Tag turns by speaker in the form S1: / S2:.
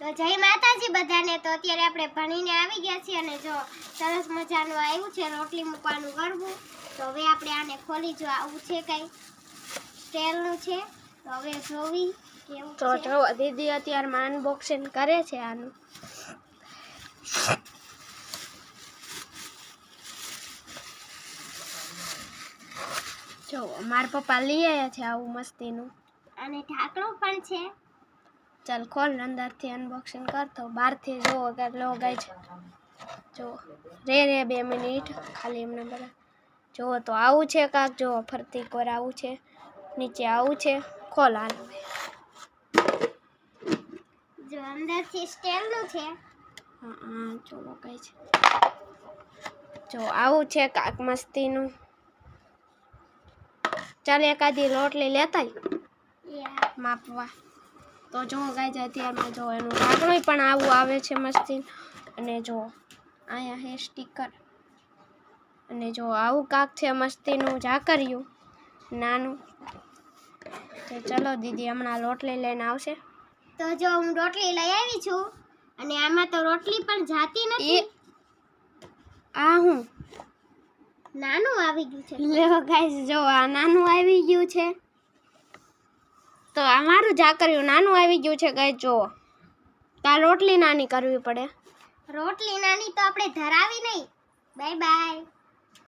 S1: તો જય માતાજી બધાને. તો અત્યારે આપણે ભણીને આવી ગયા છીએ અને જો સરસ મજાનું આવ્યું છે રોટલી મૂકવાનું કરવું તો હવે આપણે આને ખોલી જો આવું છે કંઈ. સ્ટેલનું છે. તો હવે જોવી કેવું
S2: તો જો દીદી અત્યારમાં અનબોક્સિંગ કરે છે આનું. જો મારા પપ્પા લઈ આવ્યા છે આવું મસ્તીનું.
S1: અને ઢાંકણું પણ છે.
S2: ચાલ ખોલ અંદરથી અનબોક્સિંગ કરતો બહારથી જોવો લો ગાય છે. જો રે રે બે મિનિટ. ખાલી એમને બધા જુઓ તો આવું છે કાક જો ફરતી કોર આવું છે. નીચે આવું છે. ખોલ હાલ.
S1: જો અંદરથી સ્ટેલનું છે.
S2: હા હા કઈ છે. જો આવું છે કાક મસ્તીનું. ચાલ એકાદી રોટલી લેતા માપવા. તો જો ગાય અત્યારમાં જો એનું ઢાંકણું પણ આવું આવે છે મસ્તી અને જો અહીંયા હે સ્ટીકર અને જો આવું કાક છે મસ્તીનું ઝાકર્યું નાનું. તો ચલો દીદી હમણાં રોટલી લઈને આવશે.
S1: તો જો હું રોટલી લઈ આવી છું અને આમાં તો રોટલી પણ જાતી નથી.
S2: આ હું?
S1: નાનું આવી ગયું છે.
S2: લેવો ગાઈસ જો આ નાનું આવી ગયું છે. તો આ મારું ઝાકર્યું નાનું આવી ગયું છે ગાય જો તો રોટલી નાની કરવી પડે.
S1: રોટલી નાની તો આપણે ધરાવી નહીં. Bye bye